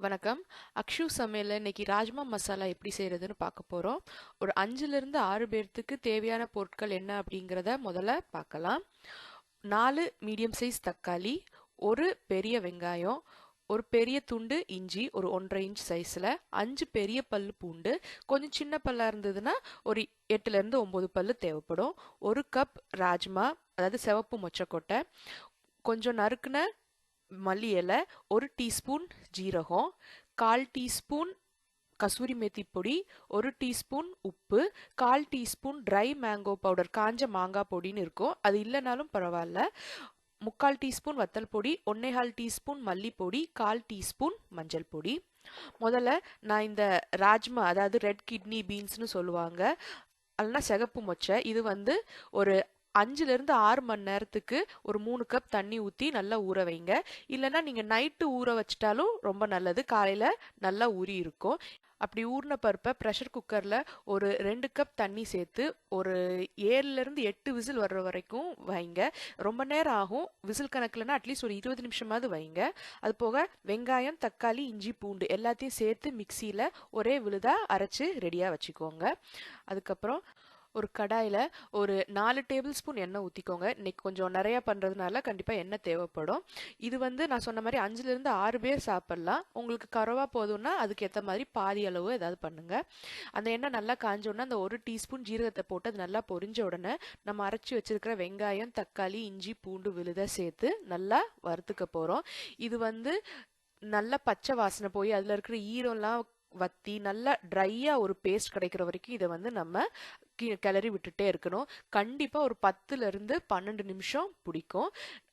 வணக்கம். அக்ஷு சமையலில் இன்னைக்கு ராஜ்மா மசாலா எப்படி செய்கிறதுன்னு பார்க்க போகிறோம் ஒரு அஞ்சுலேருந்து ஆறு பேர்த்துக்கு தேவையான பொருட்கள் என்ன அப்படிங்கிறத முதல்ல பார்க்கலாம். நாலு மீடியம் சைஸ் தக்காளி ஒரு பெரிய வெங்காயம் ஒரு பெரிய துண்டு இஞ்சி ஒரு ஒன்றரை இன்ச் சைஸில் அஞ்சு பெரிய பல் பூண்டு கொஞ்சம் சின்ன பல்லாக இருந்ததுன்னா ஒரு எட்டுலேருந்து ஒம்பது பல் தேவைப்படும். ஒரு கப் ராஜ்மா அதாவது சிவப்பு மொச்சக்கொட்டை கொஞ்சம் நறுக்குன மல்லி இலை ஒரு டீஸ்பூன் ஜீரகம் கால் டீஸ்பூன் கசூரி மேத்தி பொடி ஒரு டீஸ்பூன் உப்பு கால் டீஸ்பூன் ட்ரை மேங்கோ பவுடர் காஞ்ச மாங்காய் பொடின்னு இருக்கும். அது இல்லைனாலும் பரவாயில்ல. முக்கால் டீஸ்பூன் வத்தல் பொடி ஒன்னேகால் டீஸ்பூன் மல்லிப்பொடி கால் டீஸ்பூன் மஞ்சள் பொடி. முதல்ல நான் இந்த ராஜ்மா அதாவது ரெட் கிட்னி பீன்ஸ்னு சொல்லுவாங்க அல்லனா சிகப்பு மொச்சை இது வந்து ஒரு அஞ்சுலேருந்து ஆறு மணி நேரத்துக்கு ஒரு மூணு கப் தண்ணி ஊற்றி நல்லா ஊற வைங்க. இல்லைன்னா நீங்கள் நைட்டு ஊற வச்சிட்டாலும் ரொம்ப நல்லது. காலையில் நல்லா ஊறி இருக்கும். அப்படி ஊறின பருப்பை ப்ரெஷர் குக்கரில் ஒரு ரெண்டு கப் தண்ணி சேர்த்து ஒரு ஏழுலேருந்து எட்டு விசில் வர்ற வரைக்கும் வைங்க. ரொம்ப நேரம் ஆகும். விசில் கணக்கில்னா அட்லீஸ்ட் ஒரு இருபது நிமிஷமாவது வைங்க. அது போக வெங்காயம் தக்காளி இஞ்சி பூண்டு எல்லாத்தையும் சேர்த்து மிக்சியில் ஒரே விழுதாக அரைச்சி ரெடியாக வச்சுக்கோங்க. அதுக்கப்புறம் ஒரு கடாயில் ஒரு நாலு டேபிள் ஸ்பூன் எண்ணெய் ஊற்றிக்கோங்க இன்னைக்கு கொஞ்சம் நிறையா பண்ணுறதுனால கண்டிப்பாக எண்ணெய் தேவைப்படும். இது வந்து நான் சொன்ன மாதிரி அஞ்சுலேருந்து ஆறு பேர் சாப்பிட்லாம். உங்களுக்கு கரவா போதும்னா அதுக்கு ஏற்ற மாதிரி பாதி அளவு ஏதாவது பண்ணுங்கள் அந்த எண்ணெய் நல்லா காஞ்சோடனே அந்த ஒரு டீஸ்பூன் ஜீரகத்தை போட்டு அது நல்லா பொரிஞ்ச உடனே நம்ம அரைச்சி வச்சிருக்கிற வெங்காயம் தக்காளி இஞ்சி பூண்டு விழுத சேர்த்து நல்லா வறுத்துக்க போகிறோம் இது வந்து நல்லா பச்சை வாசனை போய் அதில் இருக்கிற ஈரம்லாம் வத்தி நல்லா ட்ரையாக ஒரு பேஸ்ட் கிடைக்கிற வரைக்கும் இதை வந்து நம்ம கிளறி விட்டுட்டே இருக்கணும். கண்டிப்பாக ஒரு பத்துலேருந்து பன்னெண்டு நிமிஷம் பிடிக்கும்.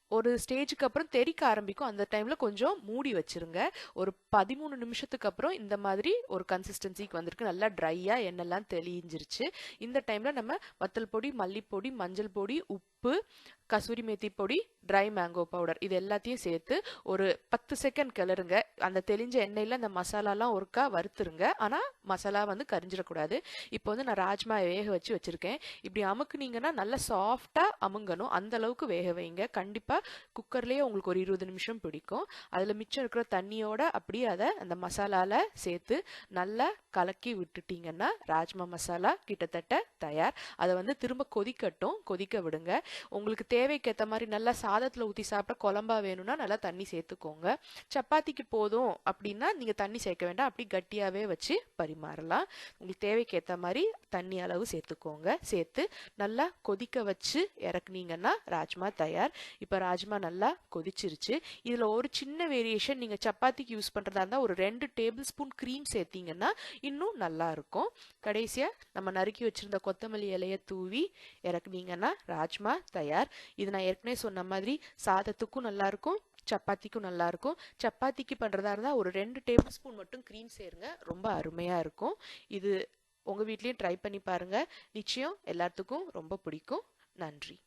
ஒரு ஸ்டேஜுக்கு அப்புறம் தெறிக்க ஆரம்பிக்கும். அந்த டைமில் கொஞ்சம் மூடி வச்சிருங்க. ஒரு பதிமூணு நிமிஷத்துக்கு அப்புறம் இந்த மாதிரி ஒரு கன்சிஸ்டன்சிக்கு வந்திருக்கு. நல்லா ட்ரையாக எண்ணெய்லாம் தெளிஞ்சிருச்சு. இந்த டைமில் நம்ம வத்தல் பொடி மல்லிப்பொடி மஞ்சள் பொடி உப்பு கசூரி மேத்தி பொடி ட்ரை மேங்கோ பவுடர் இது எல்லாத்தையும் சேர்த்து ஒரு பத்து செகண்ட் கிளறுங்க. அந்த தெளிஞ்ச எண்ணெயில் அந்த மசாலாலாம் ஒருக்கா வறுத்துருங்க. ஆனால் மசாலா வந்து கரிஞ்சிடக்கூடாது. இப்போ வந்து நான் ராஜ்மா வேக வச்சு வச்சுருக்கேன். இப்படி அமுக்குனீங்கன்னா நல்லா சாஃப்டாக அமுங்கணும். அந்த அளவுக்கு வேக வைங்க. கண்டிப்பாக குக்கர்லேயே உங்களுக்கு ஒரு இருபது நிமிஷம் பிடிக்கும். அதில் மிச்சம் இருக்கிற தண்ணியோட அப்படியே அதை அந்த மசாலாவில் சேர்த்து நல்லா கலக்கி விட்டுட்டீங்கன்னா ராஜ்மா மசாலா கிட்டத்தட்ட தயார். அதை வந்து திரும்ப கொதிக்கட்டும். கொதிக்க விடுங்க. உங்களுக்கு தேவைக்கேற்ற மாதிரி நல்லா சாதத்தில் ஊற்றி சாப்பிட்டா குழம்பா வேணும்னா நல்லா தண்ணி சேர்த்துக்கோங்க. சப்பாத்திக்கு போதும் அப்படின்னா நீங்கள் தண்ணி சேர்க்க வேண்டாம். அப்படி கட்டியாகவே வச்சு பரிமாறலாம். உங்களுக்கு தேவைக்கேற்ற மாதிரி தண்ணி அளவு சேர்த்துக்கோங்க. சேர்த்து நல்லா கொதிக்க வச்சு இறக்குனீங்கன்னா ராஜ்மா தயார். இப்போ ராஜ்மா நல்லா கொதிச்சிருச்சு. இதில் ஒரு சின்ன வேரியேஷன் நீங்கள் சப்பாத்திக்கு யூஸ் பண்ணுறதா இருந்தால் ஒரு ரெண்டு டேபிள் ஸ்பூன் க்ரீம் சேர்த்தீங்கன்னா இன்னும் நல்லா இருக்கும். கடைசியாக நம்ம நறுக்கி வச்சுருந்த கொத்தமல்லி இலையை தூவி இறக்குனீங்கன்னா ராஜ்மா தயார். இது நான் ஏற்கனவே சொன்ன மாதிரி சாதத்துக்கும் நல்லாயிருக்கும் சப்பாத்திக்கும் நல்லா இருக்கும் சப்பாத்திக்கு பண்ணுறதா இருந்தால் ஒரு ரெண்டு டேபிள் ஸ்பூன் மட்டும் க்ரீம் சேருங்க ரொம்ப அருமையாக இருக்கும். இது உங்கள் வீட்லேயும் ட்ரை பண்ணி பாருங்கள் நிச்சயம் எல்லாத்துக்கும் ரொம்ப பிடிக்கும். நன்றி.